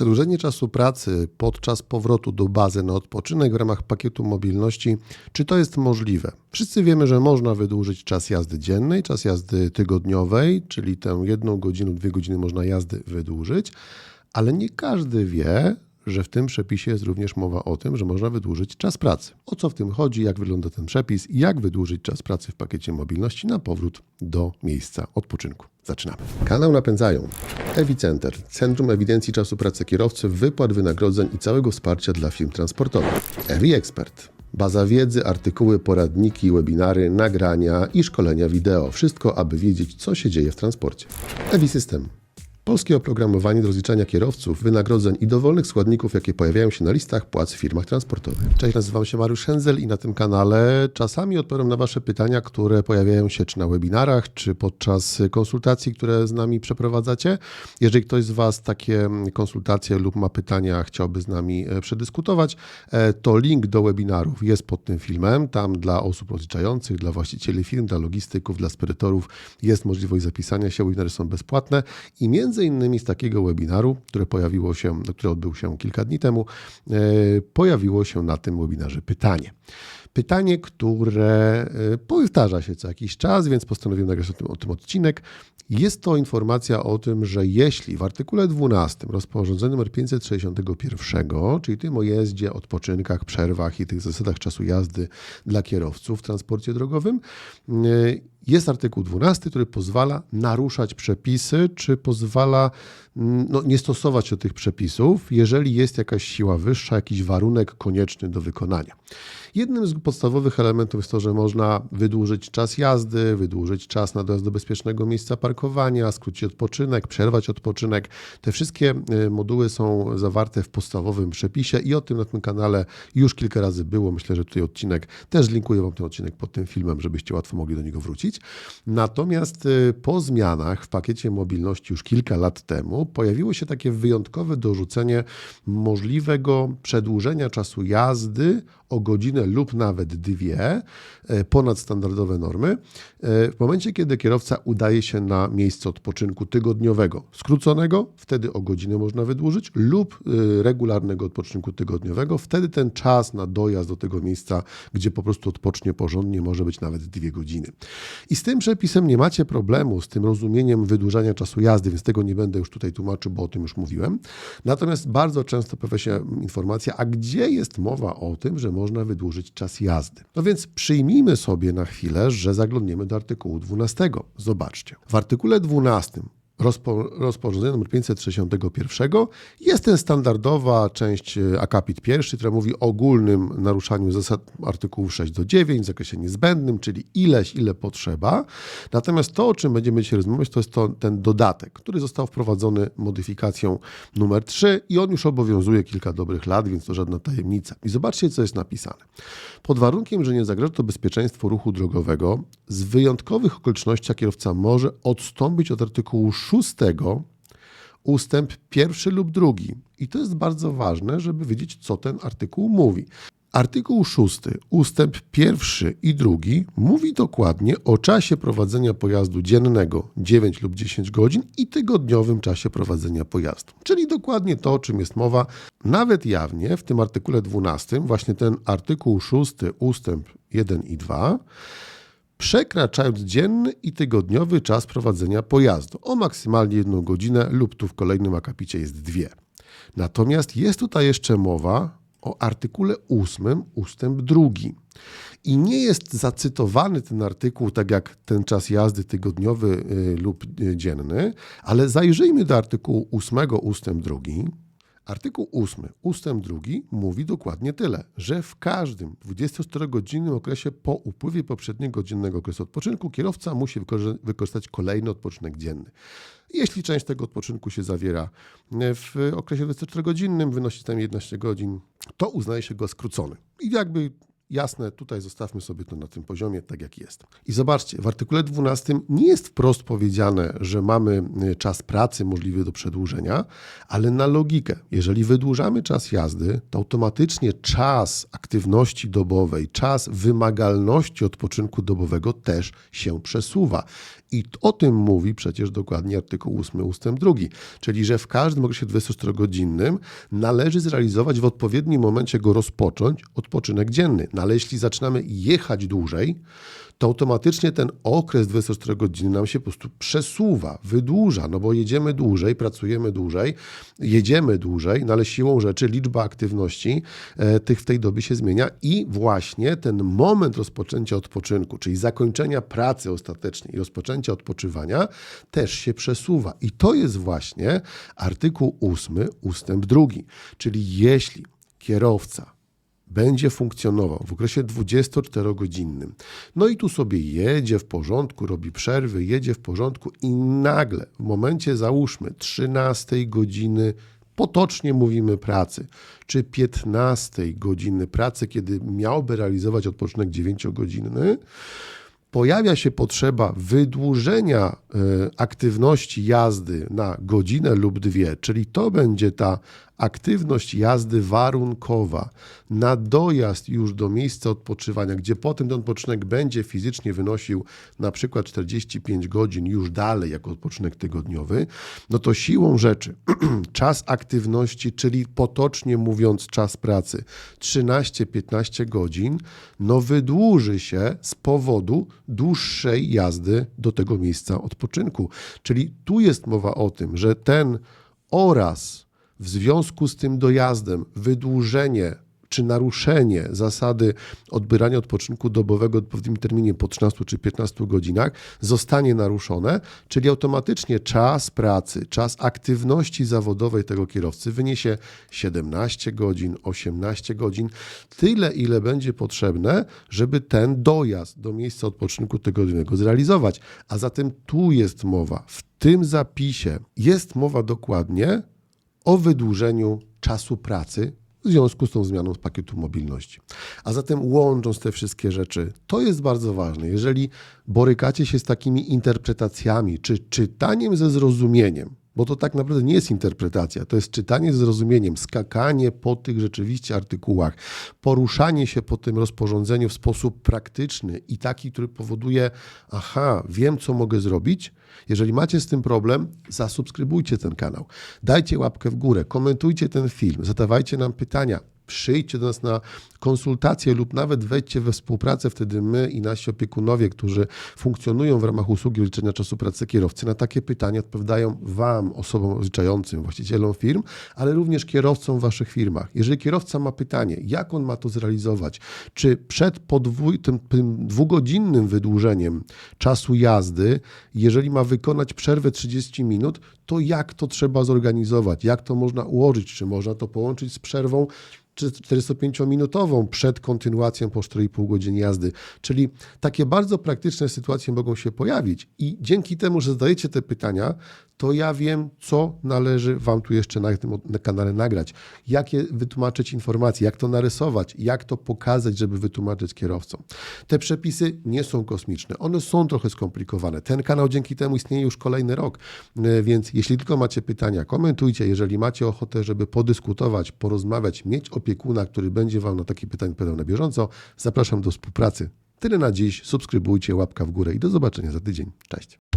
Przedłużenie czasu pracy podczas powrotu do bazy na odpoczynek w ramach pakietu mobilności, czy to jest możliwe? Wszyscy wiemy, że można wydłużyć czas jazdy dziennej, czas jazdy tygodniowej, czyli tę jedną godzinę, dwie godziny można jazdy wydłużyć, ale nie każdy wie, że w tym przepisie jest również mowa o tym, że można wydłużyć czas pracy. O co w tym chodzi, jak wygląda ten przepis jak wydłużyć czas pracy w pakiecie mobilności na powrót do miejsca odpoczynku. Zaczynamy. Kanał napędzają Ewicenter, Centrum Ewidencji Czasu Pracy Kierowcy, wypłat wynagrodzeń i całego wsparcia dla firm transportowych. Ewi Expert. Baza wiedzy, artykuły, poradniki, webinary, nagrania i szkolenia wideo. Wszystko, aby wiedzieć, co się dzieje w transporcie. Ewi System. Polskie oprogramowanie do rozliczania kierowców, wynagrodzeń i dowolnych składników, jakie pojawiają się na listach płac w firmach transportowych. Cześć, nazywam się Mariusz Henzel i na tym kanale czasami odpowiadam na Wasze pytania, które pojawiają się czy na webinarach, czy podczas konsultacji, które z nami przeprowadzacie. Jeżeli ktoś z Was takie konsultacje lub ma pytania, chciałby z nami e, przedyskutować, e, to link do webinarów jest pod tym filmem. Tam dla osób rozliczających, dla właścicieli firm, dla logistyków, dla sperytorów jest możliwość zapisania się. Webinary są bezpłatne i między innymi z takiego webinaru, które pojawiło się, który odbył się kilka dni temu, e, pojawiło się na tym webinarze pytanie. Pytanie, które e, powtarza się co jakiś czas, więc postanowiłem nagrać o tym, o tym odcinek. Jest to informacja o tym, że jeśli w artykule 12 rozporządzenia nr 561, czyli tym o jeździe, odpoczynkach, przerwach i tych zasadach czasu jazdy dla kierowców w transporcie drogowym, e, jest artykuł 12, który pozwala naruszać przepisy, czy pozwala mm, no, nie stosować się tych przepisów, jeżeli jest jakaś siła wyższa, jakiś warunek konieczny do wykonania. Jednym z podstawowych elementów jest to, że można wydłużyć czas jazdy, wydłużyć czas na dojazd do bezpiecznego miejsca parkowania, skrócić odpoczynek, przerwać odpoczynek. Te wszystkie y, moduły są zawarte w podstawowym przepisie i o tym na tym kanale już kilka razy było. Myślę, że tutaj odcinek też linkuję Wam ten odcinek pod tym filmem, żebyście łatwo mogli do niego wrócić. Natomiast y, po zmianach w pakiecie mobilności już kilka lat temu pojawiło się takie wyjątkowe dorzucenie możliwego przedłużenia czasu jazdy o godzinę lub nawet dwie e, ponad standardowe normy, e, w momencie, kiedy kierowca udaje się na miejsce odpoczynku tygodniowego, skróconego, wtedy o godzinę można wydłużyć, lub e, regularnego odpoczynku tygodniowego, wtedy ten czas na dojazd do tego miejsca, gdzie po prostu odpocznie porządnie, może być nawet dwie godziny. I z tym przepisem nie macie problemu, z tym rozumieniem wydłużania czasu jazdy, więc tego nie będę już tutaj tłumaczył, bo o tym już mówiłem. Natomiast bardzo często pojawia się informacja, a gdzie jest mowa o tym, że można wydłużyć czas jazdy. No więc przyjmijmy sobie na chwilę, że zaglądniemy do artykułu 12. Zobaczcie. W artykule 12 rozpo, rozporządzenia nr 561 jest ten standardowa część e, akapit pierwszy, która mówi o ogólnym naruszaniu zasad artykułów 6 do 9 w zakresie niezbędnym, czyli ileś, ile potrzeba. Natomiast to, o czym będziemy dzisiaj rozmawiać, to jest to, ten dodatek, który został wprowadzony modyfikacją numer 3 i on już obowiązuje kilka dobrych lat, więc to żadna tajemnica. I zobaczcie, co jest napisane. Pod warunkiem, że nie zagraża to bezpieczeństwu ruchu drogowego, z wyjątkowych okolicznościach kierowca może odstąpić od artykułu 6 ustęp pierwszy lub drugi. I to jest bardzo ważne, żeby wiedzieć, co ten artykuł mówi. Artykuł 6, ustęp pierwszy i drugi mówi dokładnie o czasie prowadzenia pojazdu dziennego 9 lub 10 godzin i tygodniowym czasie prowadzenia pojazdu. Czyli dokładnie to, o czym jest mowa, nawet jawnie w tym artykule 12, właśnie ten artykuł 6, ustęp 1 i 2 przekraczając dzienny i tygodniowy czas prowadzenia pojazdu o maksymalnie jedną godzinę lub tu w kolejnym akapicie jest dwie. Natomiast jest tutaj jeszcze mowa o artykule 8 ustęp 2. I nie jest zacytowany ten artykuł tak jak ten czas jazdy tygodniowy y, lub y, dzienny, ale zajrzyjmy do artykułu 8 ustęp 2 Artykuł 8 ustęp 2 mówi dokładnie tyle, że w każdym 24-godzinnym okresie po upływie poprzedniego dziennego okresu odpoczynku kierowca musi wykorzystać kolejny odpoczynek dzienny. Jeśli część tego odpoczynku się zawiera w okresie 24-godzinnym, wynosi tam 11 godzin, to uznaje się go skrócony. I jakby Jasne, tutaj zostawmy sobie to na tym poziomie, tak jak jest. I zobaczcie, w artykule 12 nie jest wprost powiedziane, że mamy y, czas pracy możliwy do przedłużenia, ale na logikę. Jeżeli wydłużamy czas jazdy, to automatycznie czas aktywności dobowej, czas wymagalności odpoczynku dobowego też się przesuwa. I o tym mówi przecież dokładnie artykuł 8 ustęp 2, czyli że w każdym okresie 24-godzinnym należy zrealizować w odpowiednim momencie go rozpocząć odpoczynek dzienny. No ale jeśli zaczynamy jechać dłużej, to automatycznie ten okres 24 godziny nam się po prostu przesuwa, wydłuża, no bo jedziemy dłużej, pracujemy dłużej, jedziemy dłużej, no ale siłą rzeczy liczba aktywności e, tych w tej dobie się zmienia i właśnie ten moment rozpoczęcia odpoczynku, czyli zakończenia pracy ostatecznie i rozpoczęcia odpoczywania też się przesuwa. I to jest właśnie artykuł 8 ustęp 2, czyli jeśli kierowca będzie funkcjonował w okresie 24-godzinnym. No i tu sobie jedzie w porządku, robi przerwy, jedzie w porządku i nagle w momencie załóżmy 13 godziny potocznie mówimy pracy, czy 15 godziny pracy, kiedy miałby realizować odpoczynek 9-godzinny, pojawia się potrzeba wydłużenia e, aktywności jazdy na godzinę lub dwie, czyli to będzie ta aktywność jazdy warunkowa na dojazd już do miejsca odpoczywania, gdzie potem ten odpoczynek będzie fizycznie wynosił na przykład 45 godzin już dalej jako odpoczynek tygodniowy, no to siłą rzeczy czas aktywności, czyli potocznie mówiąc czas pracy 13-15 godzin, no wydłuży się z powodu dłuższej jazdy do tego miejsca odpoczynku. Czyli tu jest mowa o tym, że ten oraz w związku z tym dojazdem wydłużenie czy naruszenie zasady odbierania odpoczynku dobowego w odpowiednim terminie po 13 czy 15 godzinach zostanie naruszone, czyli automatycznie czas pracy, czas aktywności zawodowej tego kierowcy wyniesie 17 godzin, 18 godzin, tyle ile będzie potrzebne, żeby ten dojazd do miejsca odpoczynku tygodniowego zrealizować. A zatem tu jest mowa, w tym zapisie jest mowa dokładnie o wydłużeniu czasu pracy w związku z tą zmianą pakietu mobilności. A zatem łącząc te wszystkie rzeczy, to jest bardzo ważne. Jeżeli borykacie się z takimi interpretacjami, czy czytaniem ze zrozumieniem, bo to tak naprawdę nie jest interpretacja, to jest czytanie z zrozumieniem, skakanie po tych rzeczywiście artykułach, poruszanie się po tym rozporządzeniu w sposób praktyczny i taki, który powoduje, aha, wiem co mogę zrobić. Jeżeli macie z tym problem, zasubskrybujcie ten kanał, dajcie łapkę w górę, komentujcie ten film, zadawajcie nam pytania przyjdźcie do nas na konsultację lub nawet wejdźcie we współpracę, wtedy my i nasi opiekunowie, którzy funkcjonują w ramach usługi liczenia czasu pracy kierowcy, na takie pytania odpowiadają Wam, osobom rozliczającym, właścicielom firm, ale również kierowcom w Waszych firmach. Jeżeli kierowca ma pytanie, jak on ma to zrealizować, czy przed podwój, tym, tym dwugodzinnym wydłużeniem czasu jazdy, jeżeli ma wykonać przerwę 30 minut, to jak to trzeba zorganizować, jak to można ułożyć, czy można to połączyć z przerwą 45-minutową przed kontynuacją po 4,5 godziny jazdy. Czyli takie bardzo praktyczne sytuacje mogą się pojawić i dzięki temu, że zadajecie te pytania, to ja wiem, co należy Wam tu jeszcze na tym na kanale nagrać, jakie wytłumaczyć informacje, jak to narysować, jak to pokazać, żeby wytłumaczyć kierowcom. Te przepisy nie są kosmiczne, one są trochę skomplikowane. Ten kanał dzięki temu istnieje już kolejny rok, e, więc jeśli tylko macie pytania, komentujcie. Jeżeli macie ochotę, żeby podyskutować, porozmawiać, mieć opiekuna, który będzie Wam na takie pytania odpowiadał na bieżąco, zapraszam do współpracy. Tyle na dziś. Subskrybujcie, łapka w górę i do zobaczenia za tydzień. Cześć.